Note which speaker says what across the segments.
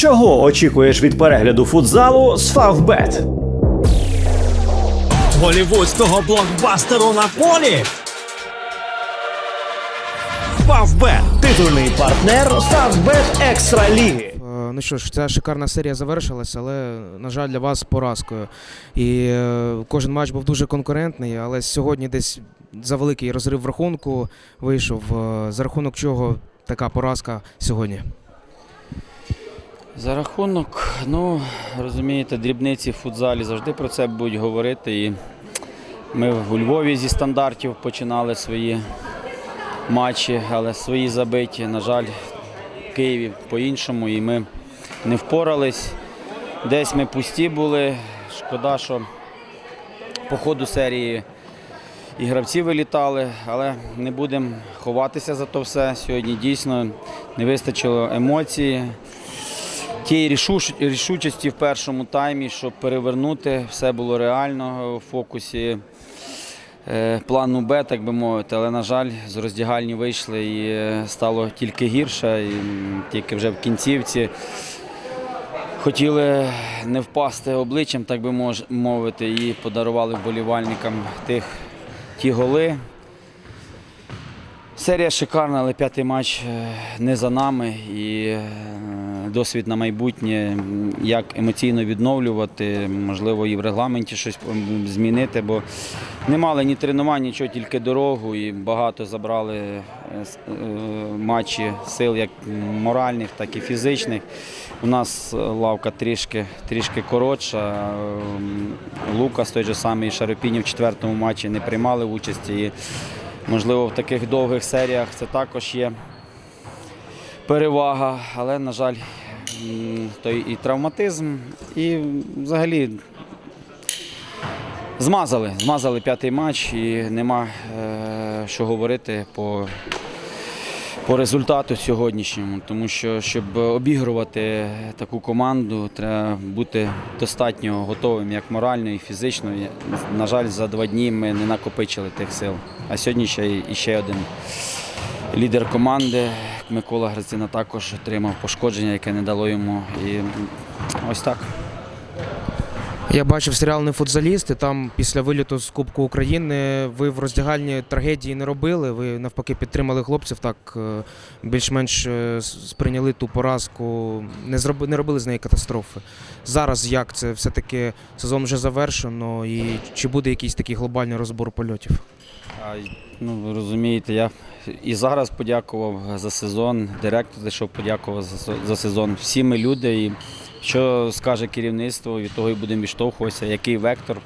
Speaker 1: Чого очікуєш від перегляду футзалу з Фавбет?
Speaker 2: голівудського блокбастеру на полі. Фавбет
Speaker 1: Титульний партнер Фавбет Екстра Ліги.
Speaker 3: Ну що ж, ця шикарна серія завершилась, але, на жаль, для вас поразкою. І е, кожен матч був дуже конкурентний, але сьогодні десь за великий розрив в рахунку вийшов. Е, За рахунок чого така поразка сьогодні?
Speaker 4: За рахунок, ну розумієте, дрібниці в футзалі завжди про це будуть говорити. І ми у Львові зі стандартів починали свої матчі, але свої забиті. На жаль, в Києві по-іншому, і ми не впорались. Десь ми пусті були. Шкода, що по ходу серії і гравці вилітали, але не будемо ховатися за то все. Сьогодні дійсно не вистачило емоцій тієї рішуч- рішучості в першому таймі, щоб перевернути, все було реально в фокусі е, плану Б, так би мовити. Але, на жаль, з роздягальні вийшли і е, стало тільки гірше. І тільки вже в кінцівці хотіли не впасти обличчям, так би мовити, і подарували вболівальникам тих, ті голи. Серія шикарна, але п'ятий матч е, не за нами. І е, досвід на майбутнє, як емоційно відновлювати, можливо, і в регламенті щось змінити, бо не мали ні тренувань, нічого, тільки дорогу, і багато забрали е, матчі сил, як моральних, так і фізичних. У нас лавка трішки, трішки коротша. Лукас той же самий Шаропіні в четвертому матчі не приймали участі. Можливо, в таких довгих серіях це також є перевага, але, на жаль, той і травматизм, і взагалі змазали. Змазали п'ятий матч і нема е, що говорити по, по результату сьогоднішньому. Тому що, щоб обігрувати таку команду, треба бути достатньо готовим як морально і фізично. На жаль, за два дні ми не накопичили тих сил. А сьогодні ще і ще один лідер команди Микола Грицина також отримав пошкодження, яке не дало йому. І ось так.
Speaker 3: Я бачив серіал «Не футзаліст», і там після виліту з Кубку України ви в роздягальні трагедії не робили. Ви навпаки підтримали хлопців, так е, більш-менш е, сприйняли ту поразку, не зроби, не робили з неї катастрофи. Зараз як це все-таки сезон вже завершено, і чи буде якийсь такий глобальний розбор польотів?
Speaker 4: А, Ну, розумієте, я і зараз подякував за сезон. Директор зайшов, подякував за, за сезон. Всі ми люди. І що скаже керівництво, від того і будемо відштовхуватися, який вектор.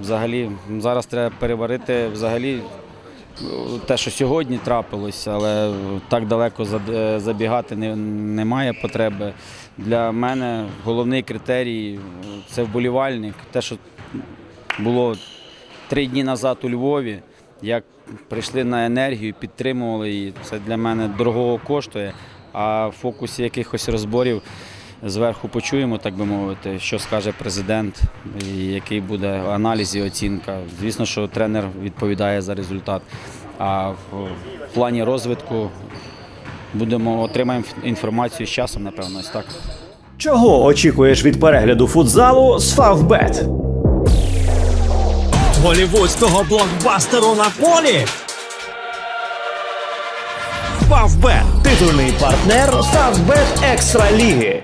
Speaker 4: Взагалі, зараз треба переварити взагалі е, те, що сьогодні трапилось, але так далеко е, забігати немає потреби. Для мене головний критерій е, це вболівальник. Те, що було три дні назад у Львові, як прийшли на енергію, підтримували її. Це для мене дорогого коштує. А в фокусі якихось розборів зверху почуємо, так би мовити, що скаже президент, який буде аналіз і оцінка. Звісно, що тренер відповідає за результат. А в плані розвитку будемо отримаємо інформацію з часом, напевно, ось так.
Speaker 1: Чого очікуєш від перегляду футзалу з Фавбет?
Speaker 2: голівудського блокбастеру на полі. Фавбет
Speaker 1: Титульний партнер Фавбет Екстра Ліги.